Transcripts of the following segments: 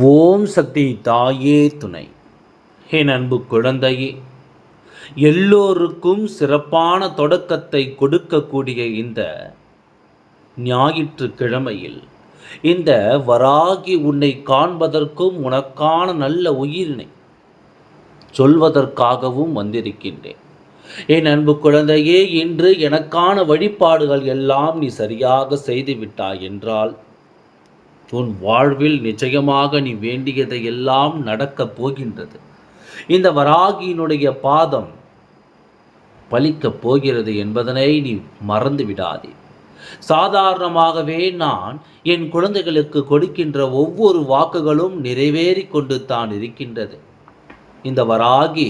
ஓம் சக்தி தாயே துணை. என் அன்பு குழந்தையே எல்லோருக்கும் சிறப்பான தொடக்கத்தை கொடுக்கக்கூடிய இந்த ஞாயிற்றுக்கிழமையில் இந்த வராகி உன்னை காண்பதற்கும் உனக்கான நல்ல உயிரினை சொல்வதற்காகவும் வந்திருக்கின்றேன். என் அன்பு குழந்தையே இன்று எனக்கான வழிபாடுகள் எல்லாம் நீ சரியாக செய்துவிட்டாய் என்றால் உன் வாழ்வில் நிச்சயமாக நீ வேண்டியதை எல்லாம் நடக்கப் போகின்றது. இந்த வராகியினுடைய பாதம் பலிக்கப் போகிறது என்பதனை நீ மறந்து விடாதே. சாதாரணமாகவே நான் என் குழந்தைகளுக்கு கொடுக்கின்ற ஒவ்வொரு வாக்குகளும் நிறைவேறி கொண்டு தான் இருக்கின்றது. இந்த வராகி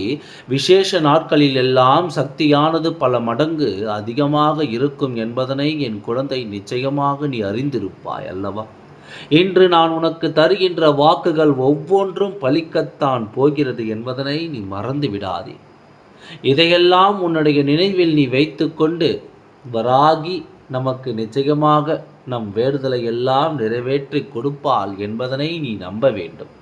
விசேஷ நாட்களில் எல்லாம் சக்தியானது பல மடங்கு அதிகமாக இருக்கும் என்பதனை என் குழந்தை நிச்சயமாக நீ அறிந்திருப்பாய் அல்லவா? இன்று நான் உனக்கு தருகின்ற வாக்குகள் ஒவ்வொன்றும் பலிக்கத்தான் போகிறது என்பதனை நீ மறந்து விடாதே. இதையெல்லாம் உன்னுடைய நினைவில் நீ வைத்துக்கொண்டு வராகி நமக்கு நிச்சயமாக நம் வேறுதலை எல்லாம் நிறைவேற்றி கொடுப்பாள் என்பதனை நீ நம்ப வேண்டும்.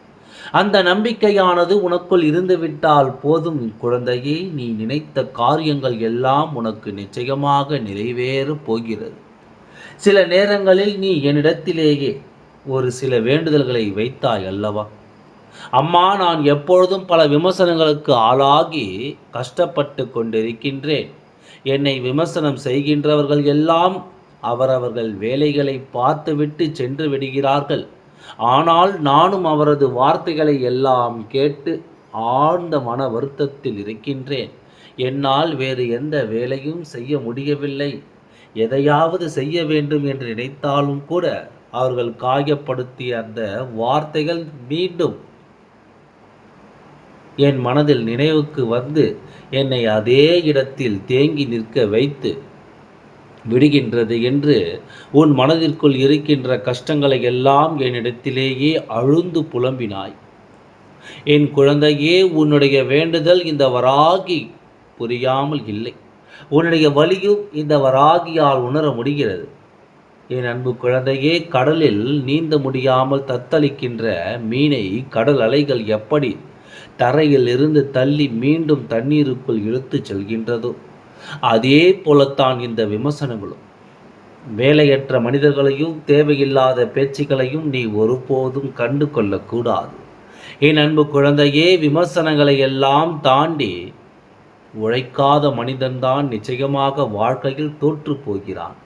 அந்த நம்பிக்கையானது உனக்குள் இருந்துவிட்டால் போதும் குழந்தையே நீ நினைத்த காரியங்கள் எல்லாம் உனக்கு நிச்சயமாக நிறைவேறப் போகிறது. சில நேரங்களில் நீ என்னிடத்திலேயே ஒரு சில வேண்டுதல்களை வைத்தாய் அல்லவா? அம்மா நான் எப்பொழுதும் பல விமர்சனங்களுக்கு ஆளாகி கஷ்டப்பட்டு கொண்டிருக்கின்றேன். என்னை விமர்சனம் செய்கின்றவர்கள் எல்லாம் அவரவர்கள் வேலைகளை பார்த்துவிட்டு சென்று விடுகிறார்கள். ஆனால் நானும் அவரது வார்த்தைகளை எல்லாம் கேட்டு ஆழ்ந்த மன வருத்தத்தில் இருக்கின்றேன். என்னால் வேறு எந்த வேலையும் செய்ய முடியவில்லை. எதையாவது செய்ய வேண்டும் என்று நினைத்தாலும் கூட அவர்கள் காயப்படுத்திய அந்த வார்த்தைகள் மீண்டும் என் மனதில் நினைவுக்கு வந்து என்னை அதே இடத்தில் தேங்கி நிற்க வைத்து விடுகின்றது என்று உன் மனதிற்குள் இருக்கின்ற கஷ்டங்களை எல்லாம் என்னிடத்திலேயே அழுந்து புலம்பினாய். என் குழந்தையே உன்னுடைய வேண்டுதல் இந்த வராகி புரியாமல் இல்லை. உன்னுடைய வலியும் இந்த வராகியால் உணர முடிகிறது. என் அன்பு குழந்தையே கடலில் நீந்த முடியாமல் தத்தளிக்கின்ற மீனை கடல் அலைகள் எப்படி தரையில் இருந்து தள்ளி மீண்டும் தண்ணீருக்குள் இழுத்துச் செல்கின்றதோ அதே போலத்தான் இந்த விமர்சனங்களும். வேலையற்ற மனிதர்களையும் தேவையில்லாத பேச்சுக்களையும் நீ ஒருபோதும் கண்டு கொள்ளக்கூடாது என் அன்பு குழந்தையே விமர்சனங்களை எல்லாம் தாண்டி உழைக்காத மனிதன்தான் நிச்சயமாக வாழ்க்கையில் தோற்று போகிறான்.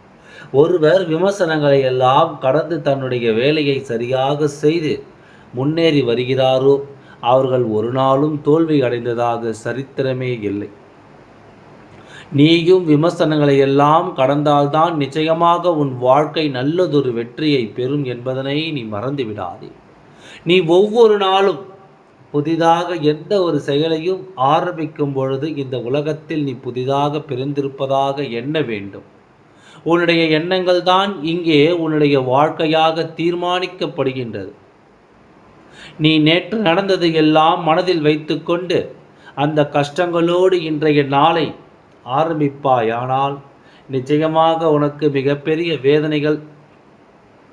ஒருவர் விமர்சனங்களை எல்லாம் கடந்து தன்னுடைய வேலையை சரியாக செய்து முன்னேறி வருகிறாரோ அவர்கள் ஒரு நாளும் தோல்வி அடைந்ததாக சரித்திரமே இல்லை. நீயும் விமர்சனங்களை எல்லாம் கடந்தால்தான் நிச்சயமாக உன் வாழ்க்கை நல்லதொரு வெற்றியை பெறும் என்பதனை நீ மறந்து விடாதே நீ ஒவ்வொரு நாளும் புதிதாக எந்த ஒரு செயலையும் ஆரம்பிக்கும் பொழுது இந்த உலகத்தில் நீ புதிதாக பிறந்திருப்பதாக எண்ண வேண்டும். உன்னுடைய எண்ணங்கள் தான் இங்கே உன்னுடைய வாழ்க்கையாக தீர்மானிக்கப்படுகின்றது. நீ நேற்று நடந்தது எல்லாம் மனதில் வைத்துக்கொண்டு அந்த கஷ்டங்களோடு இன்றைய நாளை ஆரம்பிப்பாயானால் நிச்சயமாக உனக்கு மிகப்பெரிய வேதனைகள்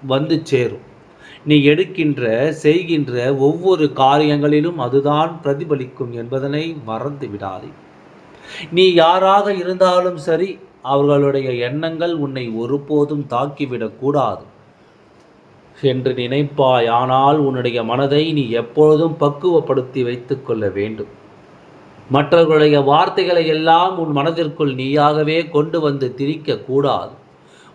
வந்து சேரும். நீ எடுக்கின்ற செய்கின்ற ஒவ்வொரு காரியங்களிலும் அதுதான் பிரதிபலிக்கும் என்பதனை மறந்து விடாதே நீ யாராக இருந்தாலும் சரி அவர்களுடைய எண்ணங்கள் உன்னை ஒருபோதும் தாக்கிவிடக்கூடாது என்று நினைப்பாய் ஆனால் உன்னுடைய மனதை நீ எப்பொழுதும் பக்குவப்படுத்தி வைத்துக்கொள்ள வேண்டும். மற்றவர்களுடைய வார்த்தைகளை எல்லாம் உன் மனதிற்குள் நீயாகவே கொண்டு வந்து திரிக்க கூடாது.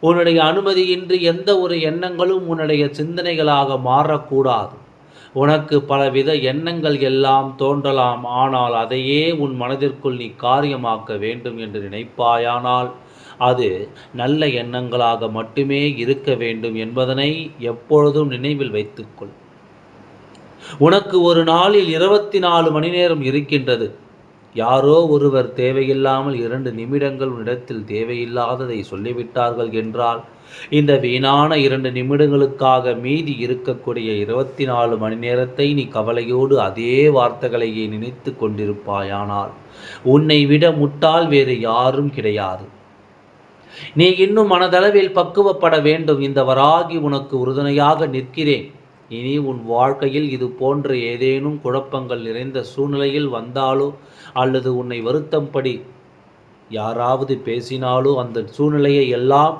உன்னுடைய அனுமதியின்றி எந்த ஒரு எண்ணங்களும் உன்னுடைய சிந்தனைகளாக மாறக்கூடாது உனக்கு பலவித எண்ணங்கள் எல்லாம் தோன்றலாம் ஆனால் அதையே உன் மனதிற்குள் நீ காரியமாக்க வேண்டும் என்று நினைப்பாயானால் அது நல்ல எண்ணங்களாக மட்டுமே இருக்க வேண்டும் என்பதனை எப்பொழுதும் நினைவில் வைத்துக்கொள். உனக்கு ஒரு நாளில் இருபத்தி நாலு மணி நேரம் இருக்கின்றது. யாரோ ஒருவர் தேவையில்லாமல் இரண்டு நிமிடங்கள் உன்னிடத்தில் தேவையில்லாததை சொல்லிவிட்டார்கள் என்றால் இந்த வீணான இரண்டு நிமிடங்களுக்காக மீதி இருக்கக்கூடிய இருபத்தி நாலு மணி நேரத்தை நீ கவலையோடு அதே வார்த்தைகளையே நினைத்து கொண்டிருப்பாயானால் உன்னை விட முட்டால் வேறு யாரும் கிடையாது. நீ இன்னும் மனதளவில் பக்குவப்பட வேண்டும். இந்த வராகி உனக்கு உறுதுணையாக நிற்கிறேன். இனி உன் வாழ்க்கையில் இது போன்ற ஏதேனும் குழப்பங்கள் நிறைந்த சூழ்நிலையில் வந்தாலோ அல்லது உன்னை வருத்தம்படி யாராவது பேசினாலோ அந்த சூழ்நிலையை எல்லாம்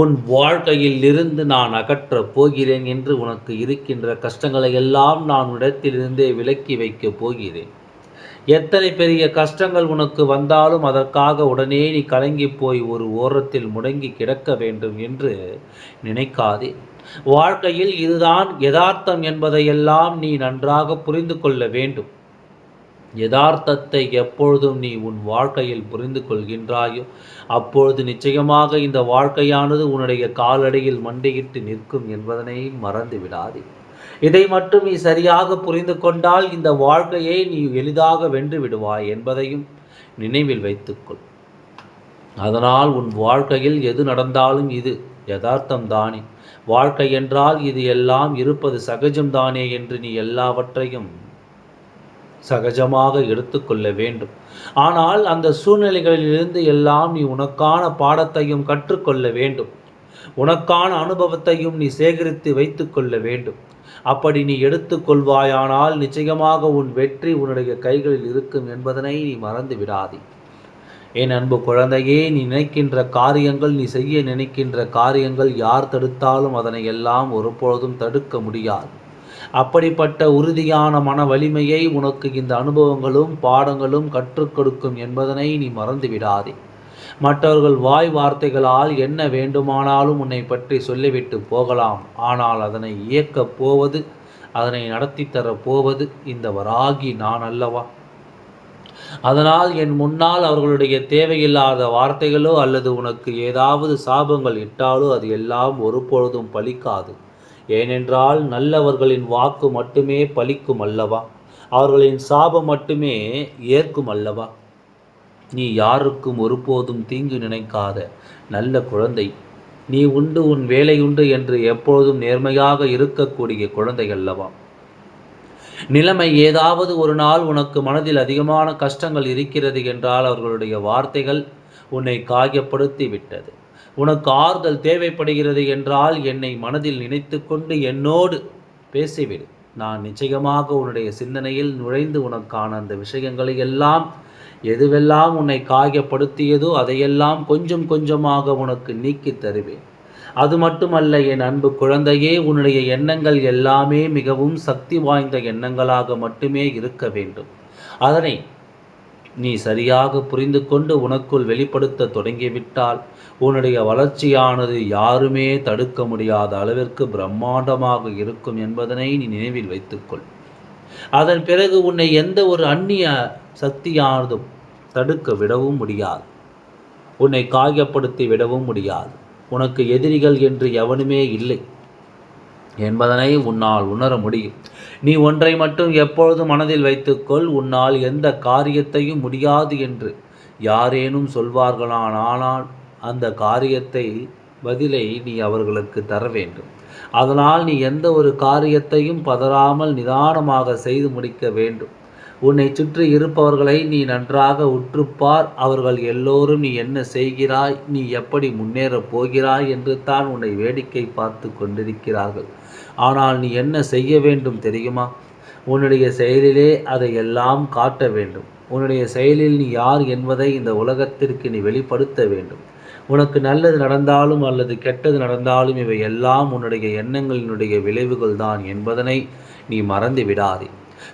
உன் வாழ்க்கையில் இருந்து நான் அகற்றப் போகிறேன் என்று உனக்கு இருக்கின்ற கஷ்டங்களை எல்லாம் நான் இடத்திலிருந்தே விலக்கி வைக்கப் போகிறேன். எத்தனை பெரிய கஷ்டங்கள் உனக்கு வந்தாலும் அதற்காக உடனே நீ கலங்கி போய் ஒரு ஓரத்தில் முடங்கி கிடக்க வேண்டும் என்று நினைக்காதே. வாழ்க்கையில் இதுதான் யதார்த்தம் என்பதையெல்லாம் நீ நன்றாக புரிந்து கொள்ள வேண்டும். யதார்த்தத்தை எப்பொழுதும் நீ உன் வாழ்க்கையில் புரிந்து கொள்கின்றாயோ அப்பொழுது நிச்சயமாக இந்த வாழ்க்கையானது உன்னுடைய காலடியில் மண்டியிட்டு நிற்கும் என்பதனை மறந்து விடாதே. இதை மட்டும் நீ சரியாக புரிந்து கொண்டால் இந்த வாழ்க்கையை நீ எளிதாக வென்று விடுவாய் என்பதையும் நினைவில் வைத்துக்கொள். அதனால் உன் வாழ்க்கையில் எது நடந்தாலும் இது யதார்த்தம் தானே. வாழ்க்கை என்றால் இது எல்லாம் இருப்பது சகஜம்தானே என்று நீ எல்லாவற்றையும் சகஜமாக எடுத்துக்கொள்ள வேண்டும். ஆனால் அந்த சூழ்நிலைகளிலிருந்து எல்லாம் நீ உனக்கான பாடத்தையும் கற்றுக்கொள்ள வேண்டும். உனக்கான அனுபவத்தையும் நீ சேகரித்து வைத்துக்கொள்ள வேண்டும். அப்படி நீ எடுத்துக்கொள்வாயானால் நிச்சயமாக உன் வெற்றி உன்னுடைய கைகளில் இருக்கும் என்பதனை நீ மறந்து விடாதே. என் அன்பு குழந்தையே நீ நினைக்கின்ற காரியங்கள் நீ செய்ய நினைக்கின்ற காரியங்கள் யார் தடுத்தாலும் அதனை எல்லாம் ஒருபொழுதும் தடுக்க முடியாது. அப்படிப்பட்ட உறுதியான மன வலிமையை உனக்கு இந்த அனுபவங்களும் பாடங்களும் கற்றுக் கொடுக்கும் என்பதனை நீ மறந்து விடாதே மற்றவர்கள் வாய் வார்த்தைகளால் என்ன வேண்டுமானாலும் உன்னை பற்றி சொல்லிவிட்டு போகலாம். ஆனால் அதனை இயக்கப் போவது அதனை நடத்தி தரப் போவது இந்த வராகி நான் அல்லவா? அதனால் என் முன்னால் அவர்களுடைய தேவையில்லாத வார்த்தைகளோ அல்லது உனக்கு ஏதாவது சாபங்கள் இட்டாலோ அது எல்லாம் ஒருபொழுதும் பலிக்காது. ஏனென்றால் நல்லவர்களின் வாக்கு மட்டுமே பலிக்கும் அல்லவா? அவர்களின் சாபம் மட்டுமே ஏற்கும் அல்லவா? நீ யாருக்கும் ஒருபோதும் தீங்கு நினைக்காத நல்ல குழந்தை. நீ உண்டு உன் வேலை உண்டு என்று எப்பொழுதும் நேர்மையாக இருக்கக்கூடிய குழந்தை அல்லவா? நிலைமை ஏதாவது ஒரு நாள் உனக்கு மனதில் அதிகமான கஷ்டங்கள் இருக்கிறது என்றால் அவர்களுடைய வார்த்தைகள் உன்னை காயப்படுத்தி விட்டது. உனக்கு ஆறுதல் தேவைப்படுகிறது என்றால் என்னை மனதில் நினைத்து கொண்டு என்னோடு பேசிவிடு. நான் நிச்சயமாக உன்னுடைய சிந்தனையில் நுழைந்து உனக்கான அந்த விஷயங்களை எல்லாம் எதுவெல்லாம் உன்னை காயப்படுத்தியதோ அதையெல்லாம் கொஞ்சம் கொஞ்சமாக உனக்கு நீக்கி தருவேன். அது மட்டுமல்ல என் அன்பு குழந்தையே உன்னுடைய எண்ணங்கள் எல்லாமே மிகவும் சக்தி வாய்ந்த எண்ணங்களாக மட்டுமே இருக்க வேண்டும். அதனை நீ சரியாக புரிந்து கொண்டு உனக்குள் வெளிப்படுத்த தொடங்கிவிட்டால் உன்னுடைய வளர்ச்சியானது யாருமே தடுக்க முடியாத அளவிற்கு பிரம்மாண்டமாக இருக்கும் என்பதனை நீ நினைவில் வைத்துக்கொள். அதன் பிறகு உன்னை எந்த ஒரு அந்நிய சக்தியானதும் தடுக்க விடவும் முடியாது. உன்னை காயப்படுத்தி விடவும் முடியாது. உனக்கு எதிரிகள் என்று எவனுமே இல்லை. என்பதனை உன்னால் உணர முடியும். நீ ஒன்றை மட்டும் எப்பொழுதும் மனதில் வைத்துக்கொள் உன்னால் எந்த காரியத்தையும் முடியாது என்று. யாரேனும் சொல்வார்களான் ஆனால் அந்த காரியத்தை பதிலை நீ அவர்களுக்கு தர வேண்டும். அதனால் நீ எந்த ஒரு காரியத்தையும் பதறாமல் நிதானமாக செய்து முடிக்க வேண்டும். உன்னை சுற்றி இருப்பவர்களை நீ நன்றாக உற்றுப்பார். அவர்கள் எல்லோரும் நீ என்ன செய்கிறாய்? நீ எப்படி முன்னேறப் போகிறாய்? என்று தான் உன்னை வேடிக்கை பார்த்து கொண்டிருக்கிறார்கள். ஆனால் நீ என்ன செய்ய வேண்டும் தெரியுமா? உன்னுடைய செயலிலே அதை எல்லாம் காட்ட வேண்டும். உன்னுடைய செயலில் நீ யார் என்பதை இந்த உலகத்திற்கு நீ வெளிப்படுத்த வேண்டும். உனக்கு நல்லது நடந்தாலும் அல்லது கெட்டது நடந்தாலும் இவை எல்லாம் உன்னுடைய எண்ணங்களினுடைய விளைவுகள் தான் என்பதனை நீ மறந்து விடாதே.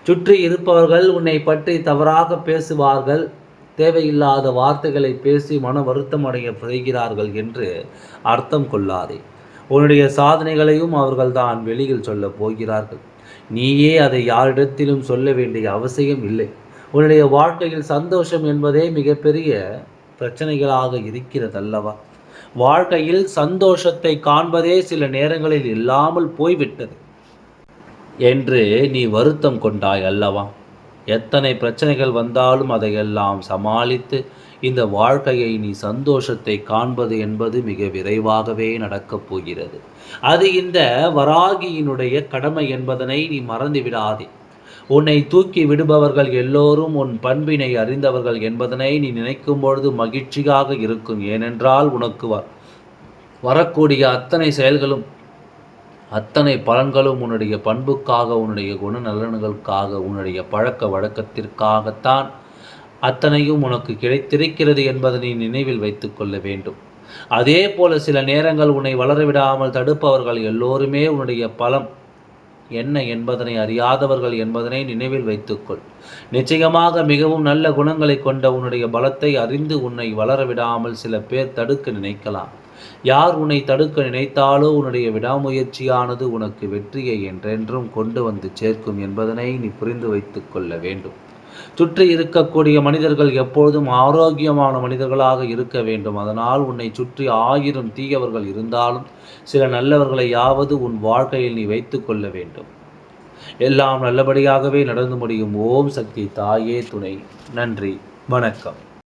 சுற்றி இருப்பவர்கள் உன்னை பற்றி தவறாக பேசுவார்கள். தேவையில்லாத வார்த்தைகளை பேசி மன வருத்தம் அடைய செய்கிறார்கள் என்று அர்த்தம் கொள்ளாதே. உன்னுடைய சாதனைகளையும் அவர்கள் தான் வெளியில் சொல்லப் போகிறார்கள். நீயே அதை யாரிடத்திலும் சொல்ல வேண்டிய அவசியம் இல்லை. உன்னுடைய வாழ்க்கையில் சந்தோஷம் என்பதே மிகப்பெரிய பிரச்சனைகளாக இருக்கிறதல்லவா? வாழ்க்கையில் சந்தோஷத்தை காண்பதே சில நேரங்களில் இல்லாமல் போய்விட்டது என்று நீ வருத்தம் கொண்டாய் அல்லவா? எத்தனை பிரச்சனைகள் வந்தாலும் அதையெல்லாம் சமாளித்து இந்த வாழ்க்கையை நீ சந்தோஷத்தை காண்பது என்பது மிக விரைவாகவே நடக்கப் போகிறது. அது இந்த வராகியினுடைய கடமை என்பதனை நீ மறந்து விடாதே உன்னை தூக்கி விடுபவர்கள் எல்லோரும் உன் பண்பினை அறிந்தவர்கள் என்பதனை நீ நினைக்கும் பொழுது மகிழ்ச்சியாக இருக்கும். ஏனென்றால் உனக்கு வரக்கூடிய அத்தனை செயல்களும் அத்தனை பலன்களும் உன்னுடைய பண்புக்காக உன்னுடைய குணநலன்களுக்காக உன்னுடைய பழக்க வழக்கத்திற்காகத்தான் அத்தனையும் உனக்கு கிடைத்திருக்கிறது என்பதை நீ நினைவில் வைத்துக்கொள்ள வேண்டும். அதே போல சில நேரங்கள் உன்னை வளரவிடாமல் தடுப்பவர்கள் எல்லோருமே உன்னுடைய பலம் என்ன என்பதனை அறியாதவர்கள் என்பதனை நினைவில் வைத்துக்கொள் நிச்சயமாக மிகவும் நல்ல குணங்களை கொண்ட உன்னுடைய பலத்தை அறிந்து உன்னை வளர விடாமல் சில பேர் தடுக்க நினைக்கலாம். யார் உன்னை தடுக்க நினைத்தாலோ உன்னுடைய விடாமுயற்சியானது உனக்கு வெற்றியை என்றென்றும் கொண்டு வந்து சேர்க்கும் என்பதனை நீ புரிந்து வைத்துக்கொள்ள வேண்டும். சுற்றி இருக்கக்கூடிய மனிதர்கள் எப்பொழுதும் ஆரோக்கியமான மனிதர்களாக இருக்க வேண்டும். அதனால் உன்னை சுற்றி ஆயிரம் தீயவர்கள் இருந்தாலும் சில நல்லவர்களை யாவது உன் வாழ்க்கையில் நீ வைத்து கொள்ள வேண்டும். எல்லாம் நல்லபடியாகவே நடந்து முடியும். ஓம் சக்தி தாயே துணை. நன்றி. வணக்கம்.